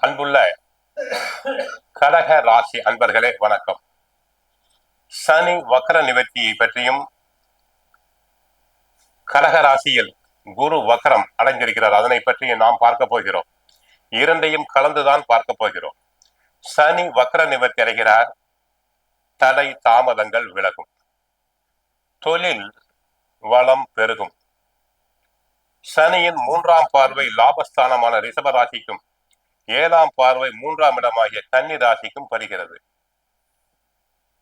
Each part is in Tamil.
அன்புள்ள கடக ராசி அன்பர்களே வணக்கம். சனி வக்கர நிவர்த்தியை பற்றியும் கடக ராசியில் குரு வக்கரம் அடைஞ்சிருக்கிறார் அதனை பற்றியும் நாம் பார்க்க போகிறோம். இரண்டையும் கலந்துதான் பார்க்க போகிறோம். சனி வக்கர நிவர்த்தி அடைகிறார். தடை தாமதங்கள் விலகும். தொழில் வளம் பெருகும். சனியின் மூன்றாம் பார்வை லாபஸ்தானமான ரிஷபராசிக்கும் ஏழாம் பார்வை மூன்றாம் இடமாகிய கன்னி ராசிக்கும் படுகிறது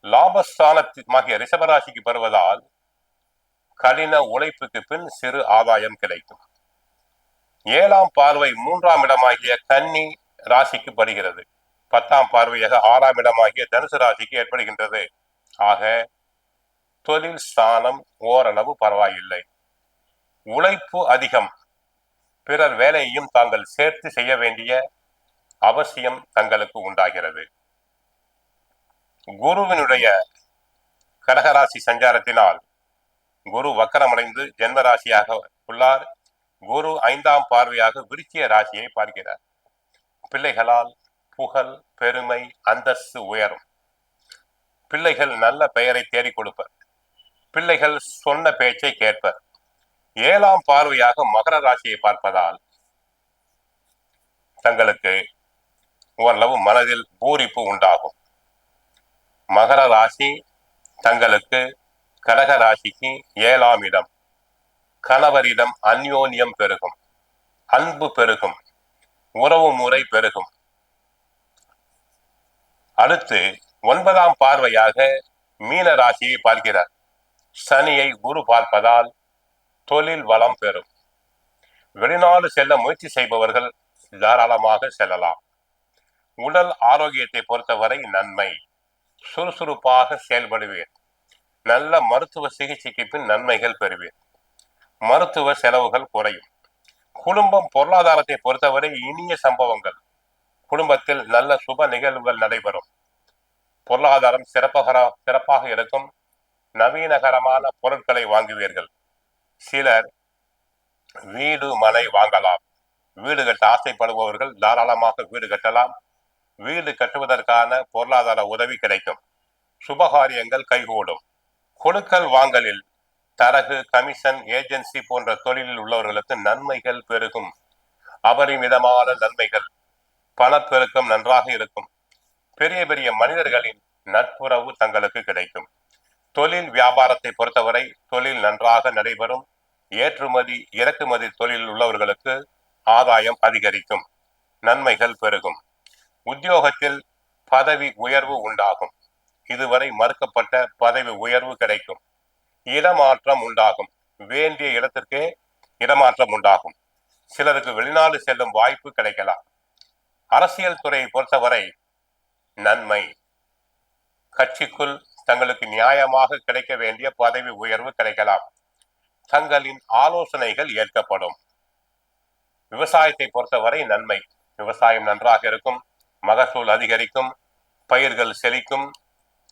லாபஸ்தானமாகிய ரிஷபராசிக்கு பெறுவதால் கடின உழைப்புக்கு பின் சிறு ஆதாயம் கிடைக்கும். ஏழாம் பார்வை மூன்றாம் இடமாகிய கன்னி ராசிக்கு படுகிறது பத்தாம் பார்வையாக ஆறாம் இடமாகிய தனுசு ராசிக்கு ஏற்படுகின்றது. ஆக தொழில் ஸ்தானம் ஓரளவு பரவாயில்லை. உழைப்பு அதிகம். பிறர் வேலையையும் தாங்கள் சேர்த்து செய்ய வேண்டிய அவசியம் தங்களுக்கு உண்டாகிறது. குருவினுடைய கடகராசி சஞ்சாரத்தினால் குரு வக்கரமடைந்து ஜென்மராசியாக உள்ளார். குரு ஐந்தாம் பார்வையாக விருச்சிய ராசியை பார்க்கிறார். பிள்ளைகளால் புகழ் பெருமை அந்தஸ்து உயரும். பிள்ளைகள் நல்ல பெயரை தேடிக் கொடுப்பர். பிள்ளைகள் சொன்ன பேச்சை கேட்பர். ஏழாம் பார்வையாக மகர ராசியை பார்ப்பதால் தங்களுக்கு ஓரளவு மனதில் பூரிப்பு உண்டாகும். மகர ராசி தங்களுக்கு கடக ராசிக்கு ஏழாம் இடம். கணவரிடம் அந்யோன்யம் பெருகும். அன்பு பெருகும். உறவு முறை பெருகும். அடுத்து ஒன்பதாம் பார்வையாக மீன ராசியை பார்க்கிறார். சனியை குரு பார்ப்பதால் தொழில் வளம் பெறும். வெளிநாடு செல்ல முயற்சி செய்பவர்கள் தாராளமாக செல்லலாம். உடல் ஆரோக்கியத்தை பொறுத்தவரை நன்மை. சுறுசுறுப்பாக செயல்படுவேன் நல்ல மருத்துவ சிகிச்சைக்கு பின் நன்மைகள் பெறுவேன் மருத்துவ செலவுகள் குறையும். குடும்பம் பொருளாதாரத்தை பொறுத்தவரை இனிய சம்பவங்கள். குடும்பத்தில் நல்ல சுப நிகழ்வுகள் நடைபெறும். பொருளாதாரம் சிறப்பாக சிறப்பாக இருக்கும். நவீனகரமான பொருட்களை வாங்குவீர்கள். சிலர் வீடு மனை வாங்கலாம். வீடு கட்ட ஆசைப்படுபவர்கள் தாராளமாக வீடு கட்டலாம். வீடு கட்டுவதற்கான பொருளாதார உதவி கிடைக்கும். சுபகாரியங்கள் கைகூடும். கொடுக்கல் வாங்கலில் தரகு கமிஷன் ஏஜென்சி போன்ற தொழிலில் உள்ளவர்களுக்கு நன்மைகள் பெருகும். அபரிமிதமான நன்மைகள் பணப்பெருக்கம் நன்றாக இருக்கும். பெரிய பெரிய மனிதர்களின் நட்புறவு தங்களுக்கு கிடைக்கும். தொழில் வியாபாரத்தை பொறுத்தவரை தொழில் நன்றாக நடைபெறும். ஏற்றுமதி இறக்குமதி தொழிலில் உள்ளவர்களுக்கு ஆதாயம் அதிகரிக்கும். நன்மைகள் பெருகும். உத்தியோகத்தில் பதவி உயர்வு உண்டாகும். இதுவரை மறுக்கப்பட்ட பதவி உயர்வு கிடைக்கும். இடமாற்றம் உண்டாகும். வேண்டிய இடத்திற்கே இடமாற்றம் உண்டாகும். சிலருக்கு வெளிநாடு செல்லும் வாய்ப்பு கிடைக்கலாம். அரசியல் துறையை பொறுத்தவரை நன்மை. கட்சிக்குள் தங்களுக்கு நியாயமாக கிடைக்க வேண்டிய பதவி உயர்வு கிடைக்கலாம். தங்களின் ஆலோசனைகள் ஏற்கப்படும். விவசாயத்தை பொறுத்தவரை நன்மை. விவசாயம் நன்றாக இருக்கும். மகசூல் அதிகரிக்கும் பயிர்கள் செழிக்கும்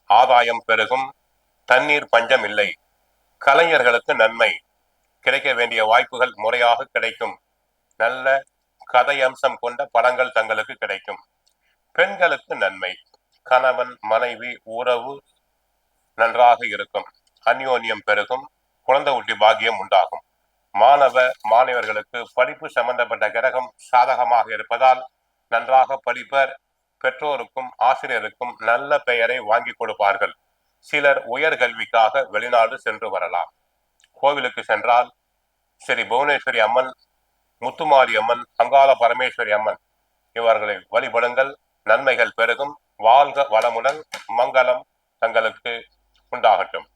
ஆதாயம் பெருகும் தண்ணீர் பஞ்சம் இல்லை. கலைஞர்களுக்கு நன்மை. கிடைக்க வேண்டிய வாய்ப்புகள் முறையாக கிடைக்கும். நல்ல கதை அம்சம் கொண்ட படங்கள் தங்களுக்கு கிடைக்கும். பெண்களுக்கு நன்மை. கணவன் மனைவி உறவு நன்றாக இருக்கும். அந்யோன்யம் பெருகும். குழந்தை ஊட்டி பாக்கியம் உண்டாகும். மாணவ மாணவர்களுக்கு படிப்பு சம்பந்தப்பட்ட கிரகம் சாதகமாக இருப்பதால் நன்றாக படிப்பர். பெற்றோருக்கும் ஆசிரியருக்கும் நல்ல பெயரை வாங்கி கொடுப்பார்கள். சிலர் உயர்கல்விக்காக வெளிநாடு சென்று வரலாம். கோவிலுக்கு சென்றால் ஸ்ரீ புவனேஸ்வரி அம்மன் முத்துமாரி அம்மன் அங்காள பரமேஸ்வரி அம்மன். இவர்களை வழிபடுங்கள். நன்மைகள் பெருகும். வாழ்க வளமுடன். மங்களம் தங்களுக்கு உண்டாகட்டும்.